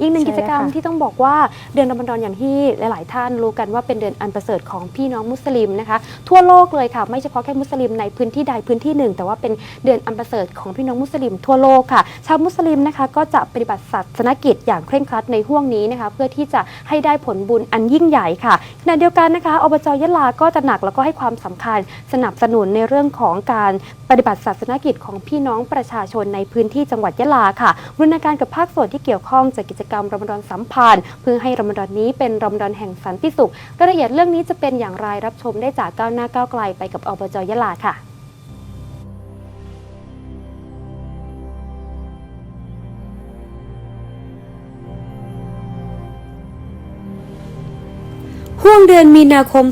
อีกหนึ่งใช่กิจกรรมเลยค่ะที่ต้องบอกว่าเดือนรอมฎอนอย่างที่หลาย ๆ ท่านรู้กันว่าเป็นเดือนอันประเสริฐของพี่น้องมุสลิมนะคะ ทั่วโลกเลยค่ะ ไม่เฉพาะแค่มุสลิมในพื้นที่ใดพื้นที่หนึ่ง แต่ว่าเป็นเดือนอันประเสริฐของพี่น้องมุสลิมทั่วโลกค่ะ ชาวมุสลิมนะคะก็จะปฏิบัติศาสนกิจอย่างเคร่งครัดในห่วงนี้นะคะเพื่อที่จะให้ได้ผลบุญอันยิ่งใหญ่ค่ะขณะเดียวกันนะคะอบจยะลาก็จะหนักแล้วก็ให้ความสำคัญสนับสนุนในเรื่องของการปฏิบัติศาสนกิจของพี่น้องประชาชนในพื้นที่จังหวัดยะลาค่ะบูรณาการกับภาคส่วนที่เกี่ยวข้องจากกิจกรรมรอมฎอนสัมพันธ์เพื่อให้รอมฎอนนี้เป็นรอมฎอนแห่งสันติสุขรายละเอียดเรื่องนี้จะเป็นอย่างไรรับชมได้จากก้าวหน้าก้าวไกลไปกับอบจยะลาค่ะห่วงเดือนมีนาคม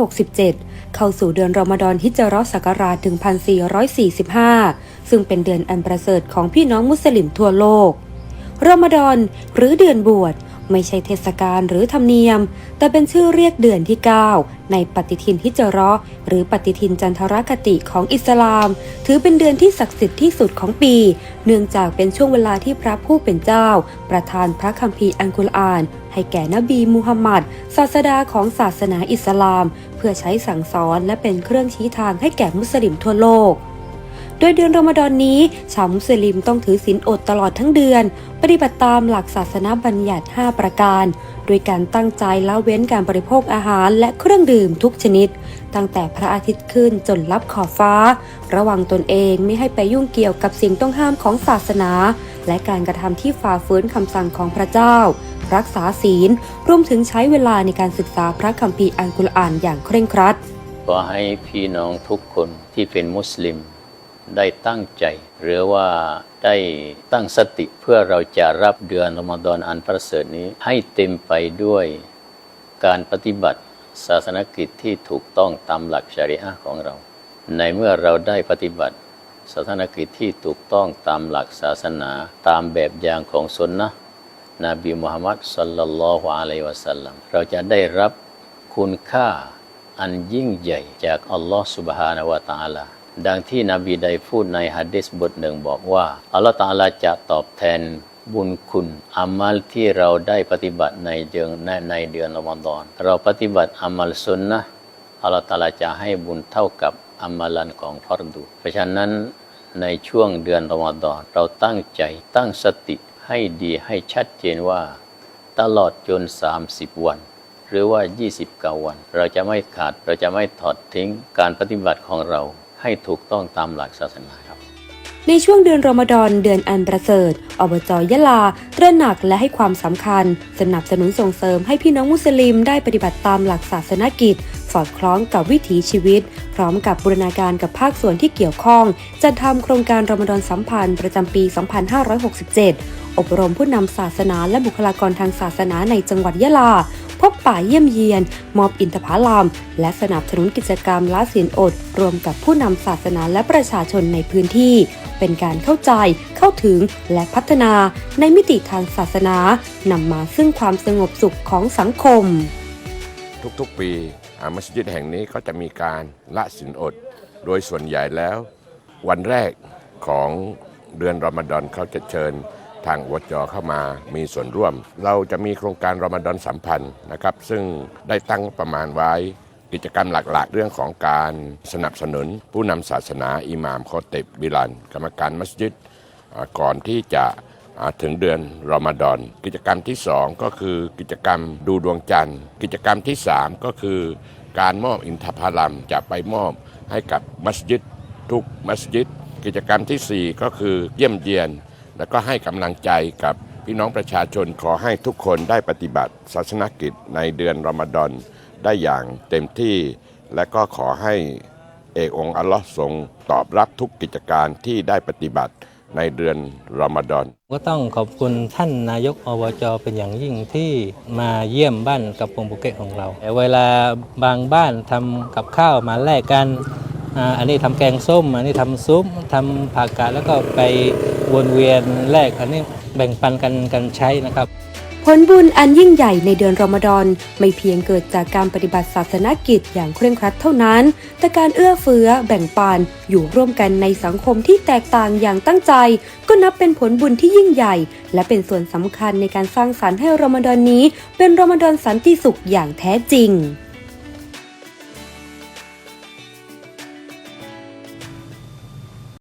2567 เข้าสู่เดือนรอมฎอนฮิจราะห์ศักราช 1445 ซึ่งเป็นเดือนอันประเสริฐของพี่น้องมุสลิมทั่วโลก รอมฎอนหรือเดือนบวชไม่ใช่เทศกาลหรือธรรมเนียม แต่เป็นชื่อเรียกเดือนที่ 9 ในปฏิทินฮิจราะห์หรือปฏิทินจันทรคติของอิสลาม ถือเป็นเดือนที่ศักดิ์สิทธิ์ที่สุดของปี เนื่องจากเป็นช่วงเวลาที่พระผู้เป็นเจ้า ประทานพระคัมภีร์อัลกุรอาน ให้แก่นบีมูฮัมมัดศาสดาของศาสนาอิสลาม เพื่อใช้สั่งสอนและเป็นเครื่องชี้ทางให้แก่มุสลิมทั่วโลก โดยเดือนรอมฎอนนี้ ชาวมุสลิมต้องถือศีลอดตลอดทั้งเดือน ปฏิบัติตามหลักศาสนาบัญญัติ 5 ประการ โดยการตั้งใจละเว้นการบริโภคอาหารและเครื่องดื่มทุกชนิด ตั้งแต่พระอาทิตย์ขึ้นจนลับขอบฟ้า ระวังตนเองไม่ให้ไปยุ่งเกี่ยวกับสิ่งต้องห้ามของศาสนา และการกระทำที่ฝ่าฝืนคำสั่งของพระเจ้ารักษาศีล รวมถึงใช้เวลาในการศึกษาพระคัมภีร์อัลกุรอานอย่างเคร่งครัด ขอให้พี่น้องทุกคนที่เป็นมุสลิม ได้ตั้งใจ หรือว่าได้ตั้งสติเพื่อเราจะรับเดือนรอมฎอนอันประเสริฐนี้ให้เต็มไปด้วยการปฏิบัติศาสนกิจที่ถูกต้องตามหลักชริอะของเรา ในเมื่อเราได้ปฏิบัติศาสนกิจที่ถูกต้องตามหลักศาสนาตามแบบอย่างของสุนนะนบีมุฮัมมัดสัลลัลลอฮุอะลัยวะสัลลัมเราจะได้รับคุณค่าอันยิ่งใหญ่จากอัลลอฮฺสุบฮานาวะตาลา ดังที่นบีได้พูดในฮะดิษบทหนึ่งบอกว่าอัลลอฮ์ตาลาจะตอบแทนบุญคุณอามัลที่เราได้ปฏิบัติในเดือนในในเดือนรอมฎอนเราปฏิบัติอามัลสุนนะอัลลอฮ์ตาลาจะให้บุญเท่ากับอามัลันของฟารดูเพราะฉะนั้นในช่วงเดือนรอมฎอนเราตั้งใจตั้งสติให้ดีให้ชัดเจนว่า ตลอดจน 30 วัน หรือว่า 29 วัน เราจะไม่ขาดเราจะไม่ถอดทิ้งการปฏิบัติของเรา ให้ถูกต้องตามหลักศาสนาครับในช่วงเดือนรอมฎอนเดือนอันประเสริฐอบจยะลา ตระหนักและให้ความสำคัญ สนับสนุนส่งเสริมให้พี่น้องมุสลิมได้ปฏิบัติตามหลักศาสนกิจ สอดคล้องกับวิถีชีวิต พร้อมกับบูรณาการกับภาคส่วนที่เกี่ยวข้อง จัดทำโครงการรอมฎอนสัมพันธ์ประจำปี 2567 อบรมผู้นำศาสนาและบุคลากรทางศาสนาในจังหวัดยะลา บป่าเยี่ยมเยียน มอบอินทผลัมและสนับสนุนกิจกรรมละศีลอด รวมกับผู้นำศาสนาและประชาชนในพื้นที่ เป็นการเข้าใจ เข้าถึงและพัฒนาในมิติทางศาสนานำมาซึ่งความสงบสุขของสังคม ทุกๆ ปีอามัสยิดแห่งนี้ก็จะมีการละสินอด โดยส่วนใหญ่แล้ว วันแรกของเดือนรอมฎอนเขาจะเชิญ ทางวจเข้ามามีส่วนร่วม เราจะมีโครงการรอมฎอนสัมพันธ์นะครับ ซึ่งได้ตั้งประมาณไว้กิจกรรมหลักๆ เรื่องของการสนับสนุน ผู้นำศาสนาอิหม่ามโคเตบบิลัน กรรมการมัสยิดก่อนที่จะถึงเดือนรอมฎอน กิจกรรมที่สองก็คือกิจกรรมดูดวงจันทร์ กิจกรรมที่สามก็คือ การมอบอินทผลัมจะไปมอบให้กับมัสยิดทุกมัสยิด กิจกรรมที่สี่ก็คือเยี่ยมเยียน แล้วก็ให้กำลังใจกับพี่น้องประชาชนขอให้ทุกคนได้ปฏิบัติศาสนกิจในเดือนรอมฎอนได้อย่างเต็มที่ และก็ขอให้เอกองอัลลอฮ์ทรงตอบรับทุกกิจการที่ได้ปฏิบัติในเดือนรอมฎอนก็ต้องขอบคุณท่านนายกอบจเป็นอย่างยิ่งที่มาเยี่ยมบ้านกับปงภูเก็ตของเรา เวลาบางบ้านทำกับข้าวมาแลกกัน อันนี้ทำแกงส้ม อันนี้ทำซุปทำผักกาดแล้วก็ไป วนเวียนแลกอันนี้แบ่งปันกันกันใช้นะครับ ผลบุญอันยิ่งใหญ่ในเดือนรอมฎอนไม่เพียงเกิดจากการปฏิบัติศาสนกิจอย่างเคร่งครัดเท่านั้น แต่การเอื้อเฟื้อแบ่งปันอยู่ร่วมกันในสังคมที่แตกต่างอย่างตั้งใจ ก็นับเป็นผลบุญที่ยิ่งใหญ่ และเป็นส่วนสำคัญในการสร้างสรรค์ให้รอมฎอนนี้ เป็นรอมฎอนสันติสุขอย่างแท้จริง